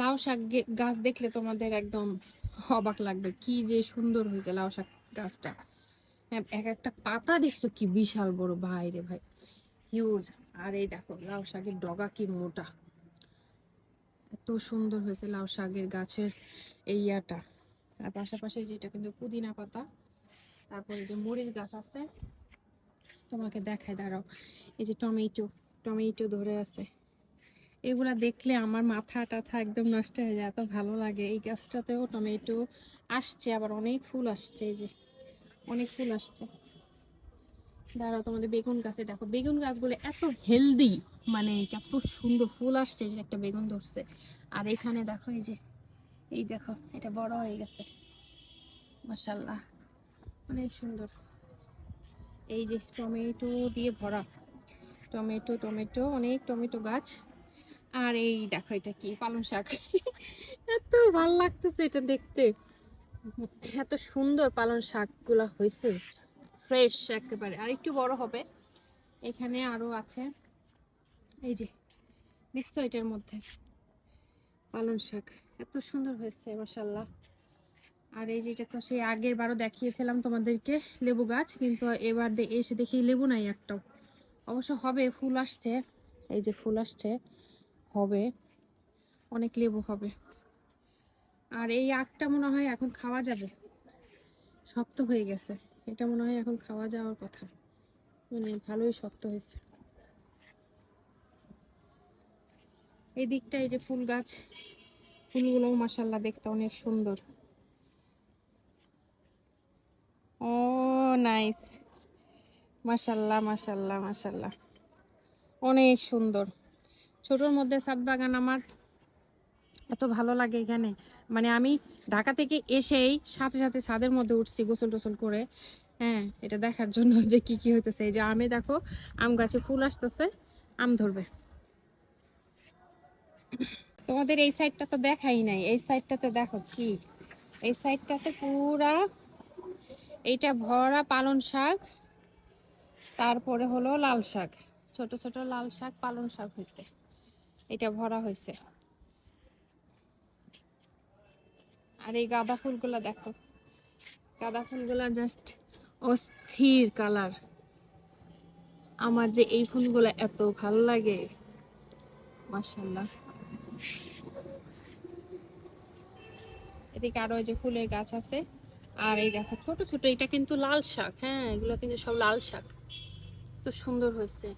লাউ শাক গাছ দেখলে তোমাদের একদম অবাক লাগবে। কি যে সুন্দর হয়েছে লাউ শাক গাছটা। হ্যাঁ, এক একটা পাতা দেখছ কি বিশাল বড়। ভাই রে ভাই হিউজ আর এই দেখো লাউ শাকের ডগা কি মোটা। এত সুন্দর হয়েছে লাউ শাকের গাছের এই ইয়াটা। আর পাশাপাশি যেটা কিন্তু পুদিনা পাতা তারপরে যে মরিচ গাছ আছে তোমাকে দেখায় দাঁড়াও। এই যে টমেটো টমেটো ধরে আছে। এগুলা দেখলে আমার মাথা টাথা একদম নষ্ট হয়ে যায়, এত ভালো লাগে। এই গাছটাতেও টমেটো আসছে, আবার অনেক ফুল আসছে, এই যে অনেক ফুল আসছে। দাঁড়াও, তোমাদের বেগুন গাছে দেখো। বেগুন গাছগুলো এত হেলদি মানে এত সুন্দর ফুল আসছে যে একটা বেগুন ধরছে। আর এখানে দেখো, এই যে, এই দেখো, এটা বড় হয়ে গেছে। মাশাল্লাহ অনেক সুন্দর। এই যে টমেটো দিয়ে ভরা। টমেটো টমেটো, অনেক টমেটো গাছ। আর এই দেখো এটা কি পালং শাক। এত ভালো লাগতেছে এটা দেখতে। এত সুন্দর পালং শাকগুলো হয়েছে ফ্রেশ একেবারে। আর একটু বড় হবে। এখানে আরও আছে। এই যে দেখছ এটার মধ্যে? পালং শাক। এত সুন্দর হয়েছে মাসাল্লাহ আর এই যেটা তো সেই আগের বারও দেখিয়েছিলাম তোমাদেরকে লেবু গাছ। কিন্তু এবার এসে দেখি লেবু নাই একটাও। অবশ্য হবে ফুল আসছে। এই যে ফুল আসছে। হবে। অনেক লেবু হবে। আর এই আখটা মনে হয় এখন খাওয়া যাবে। শক্ত হয়ে গেছে। এটা মনে হয় এখন খাওয়া যাওয়ার কথা। মানে ভালোই শক্ত হয়েছে। এই দিকটা এই যে ফুল গাছ ফুলগুলো মাসাল্লাহ দেখতে অনেক সুন্দর। ও নাইস মাসাল্লাহ মাসাল্লাহ মাসাল্লাহ অনেক সুন্দর। ছোটোর মধ্যে সাত বাগান আমার। এত ভালো লাগে এখানে। মানে আমি ঢাকা থেকে এসেই সাথে সাথে ছাদের মধ্যে উঠছি গোসল টোসল করে। হ্যাঁ এটা দেখার জন্য যে কি কি হইতেছে। এই যে আমে দেখো, আম গাছে ফুল আসতেছে, আম ধরবে। তোমাদের এই সাইডটা তো দেখাই নাই। এই সাইডটাতে দেখো কি? এই সাইডটাতে পুরা এইটা ভরা পালন শাক, তারপরে হলো লাল শাক। ছোট ছোট লাল শাক পালন শাক হয়েছে এটা ভরা হয়েছে। আর এই গাঁদা ফুলগুলা দেখো। গাঁদা ফুলগুলা জাস্ট অস্থির কালার আমার যে এই ফুলগুলা এত ভালো লাগে। মাশাল্লাহ এদিকে আরও যে ফুলের গাছ আছে। আর এই দেখো ছোট ছোট, এটা কিন্তু লাল শাক। হ্যাঁ এগুলো কিন্তু সব লাল শাক। তো সুন্দর হয়েছে।